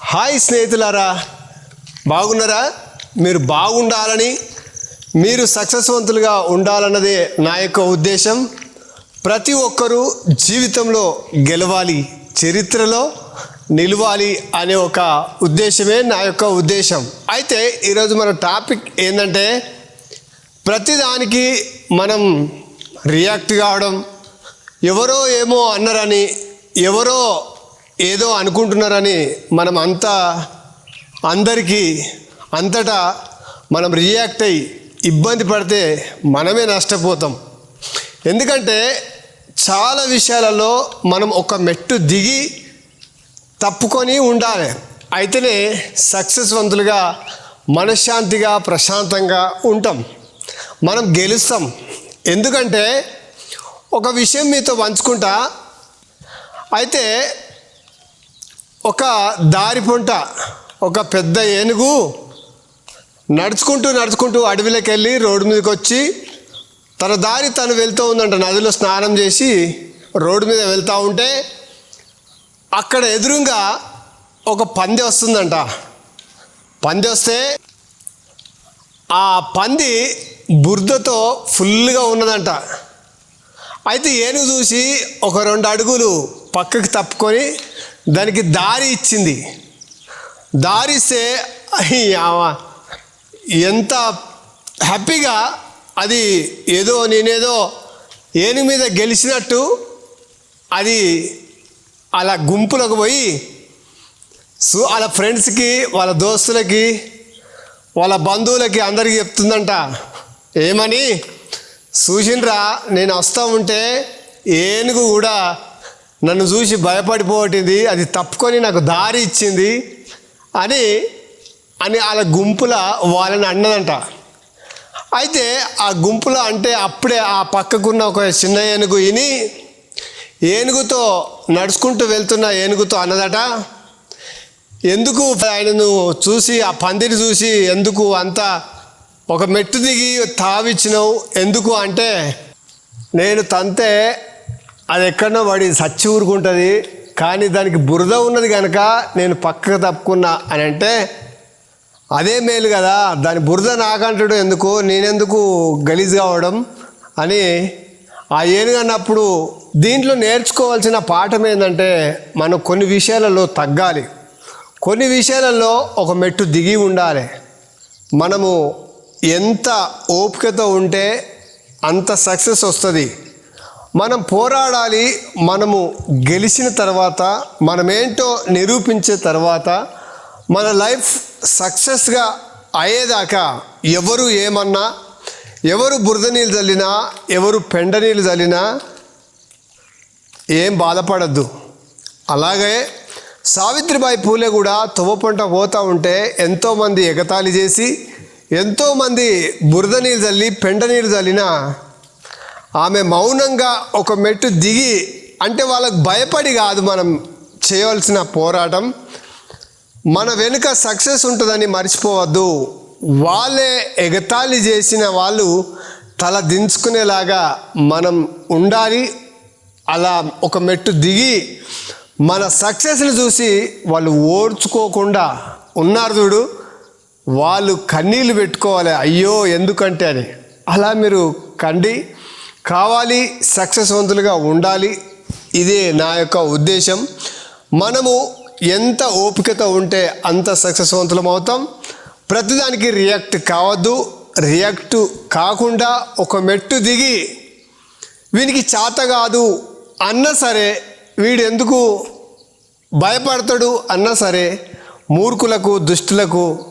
Hi స్నేహితులారా బాగున్నారా? మీరు బాగుండాలని మీరు సక్సెస్వంతులుగా ఉండాలన్నదే నా యొక్క ఉద్దేశం. ప్రతి ఒక్కరూ జీవితంలో గెలవాలి చరిత్రలో నిలవాలి అనే ఒక ఉద్దేశమే నా యొక్క ఉద్దేశం. అయితే ఈరోజు మన టాపిక్ ఏంటంటే ప్రతిదానికి మనం రియాక్ట్ కావడం ఎవరో ఏమో అన్నారని ఎవరో ఏదో అనుకుంటున్నారని మనం అంతా అందరికీ అంతటా మనం రియాక్ట్ అయ్యి ఇబ్బంది పడితే మనమే నష్టపోతాం. ఎందుకంటే చాలా విషయాలలో మనం ఒక మెట్టు దిగి తప్పుకొని ఉండాలి. అయితేనే సక్సెస్వంతులుగా మనశ్శాంతిగా ప్రశాంతంగా ఉంటాం. మనం గెలుస్తాం. ఎందుకంటే ఒక విషయం మీతో పంచుకుంటా. అయితే ఒక దారి పొంట ఒక పెద్ద ఏనుగు నడుచుకుంటూ నడుచుకుంటూ అడవిలోకి వెళ్ళి రోడ్డు మీదకి వచ్చి తన దారి తను వెళ్తూ ఉందంట. నదిలో స్నానం చేసి రోడ్డు మీద వెళ్తూ ఉంటే అక్కడ ఎదురుగా ఒక పంది వస్తుందంట. పంది వస్తే ఆ పంది బురదతో ఫుల్గా ఉన్నదంట. అయితే ఏనుగు చూసి ఒక రెండు అడుగులు పక్కకి తప్పుకొని దానికి దారి ఇచ్చింది. దారి ఇస్తే ఎంత హ్యాపీగా అది ఏదో నేనేదో ఏనుగు మీద గెలిచినట్టు అది అలా గుంపులకు పోయి సో వాళ్ళ ఫ్రెండ్స్కి వాళ్ళ దోస్తులకి వాళ్ళ బంధువులకి అందరికీ చెప్తుందంట. ఏమని? చూసిండ్రా నేను వస్తూ ఉంటే ఏనుగు కూడా నన్ను చూసి భయపడిపోవటింది అది తప్పుకొని నాకు దారి ఇచ్చింది అని అని వాళ్ళ గుంపుల వాళ్ళని అన్నదంట. అయితే ఆ గుంపులో అంటే అప్పుడే ఆ పక్కకున్న ఒక చిన్న ఏనుగు విని ఏనుగుతో నడుచుకుంటూ వెళ్తున్న ఏనుగుతో అన్నదట ఎందుకు ఆయనను చూసి ఆ పందిరి చూసి ఎందుకు అంత ఒక మెట్టు దిగి తావిచ్చినావు? ఎందుకు అంటే నేను తంతే అది ఎక్కడో పడి సచ్చి ఊరుకుంటుంది కానీ దానికి బురద ఉన్నది కనుక నేను పక్కకు తప్పుకున్నా అని అంటే అదే మేలు కదా. దాని బురద నాకంటాడు ఎందుకు నేనెందుకు గలీజ్ కావడం అని. ఆ ఏనుగు అన్నప్పుడు దీంట్లో నేర్చుకోవాల్సిన పాఠం ఏంటంటే మనం కొన్ని విషయాలలో తగ్గాలి. కొన్ని విషయాలలో ఒక మెట్టు దిగి ఉండాలి. మనము ఎంత ఓపికతో ఉంటే అంత సక్సెస్ వస్తుంది. మనం పోరాడాలి మనము గెలిచిన తర్వాత మనమేంటో నిరూపించే తర్వాత మన లైఫ్ సక్సెస్గా అయ్యేదాకా ఎవరు ఏమన్నా ఎవరు బురద నీళ్ళు చల్లినా ఎవరు పెండ నీళ్ళు చల్లినా ఏం బాధపడద్దు. అలాగే సావిత్రిబాయి పూలే కూడా తువ్వ పంట పోతూ ఉంటే ఎంతోమంది ఎగతాళి చేసి ఎంతోమంది బురద నీళ్ళు చల్లి పెండ నీళ్ళు చల్లినా ఆమె మౌనంగా ఒక మెట్టు దిగి అంటే వాళ్ళకు భయపడి కాదు మనం చేయవలసిన పోరాటం. మన వెనుక సక్సెస్ ఉంటుందని మర్చిపోవద్దు. వాళ్ళే ఎగతాళి చేసిన వాళ్ళు తల దించుకునేలాగా మనం ఉండాలి. అలా ఒక మెట్టు దిగి మన సక్సెస్ని చూసి వాళ్ళు ఓర్చుకోకుండా ఉన్నారు చూడు. వాళ్ళు కన్నీళ్ళు పెట్టుకోవాలి. అయ్యో ఎందుకంటే అని. అలా మీరు కండి. కావాలి సక్సెస్వంతులుగా ఉండాలి. ఇదే నా యొక్క ఉద్దేశం. మనము ఎంత ఓపికతో ఉంటే అంత సక్సెస్వంతులం అవుతాం. ప్రతిదానికి రియాక్ట్ కావద్దు. రియాక్ట్ కాకుండా ఒక మెట్టు దిగి వీనికి చేత కాదు అన్నా సరే వీడు ఎందుకు భయపడతాడు అన్నా సరే మూర్ఖులకు దుష్టులకు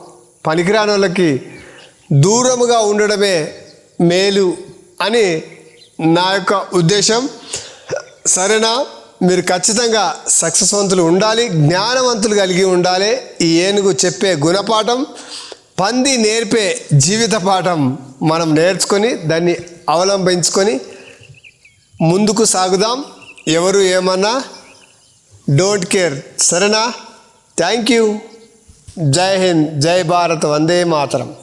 పనికిరాని వాళ్ళకి దూరముగా ఉండడమే మేలు అని నా యొక్క ఉద్దేశం సరేనా? మీరు ఖచ్చితంగా సక్సెస్వంతులు ఉండాలి జ్ఞానవంతులు కలిగి ఉండాలి. ఈ ఏనుగు చెప్పే గుణపాఠం పంది నేర్పే జీవిత పాఠం మనం నేర్చుకొని దాన్ని అవలంబించుకొని ముందుకు సాగుదాం. ఎవరు ఏమన్నా? డోంట్ కేర్ సరేనా? థ్యాంక్ యూ జై హింద్. జై భారత్. వందే మాతరం.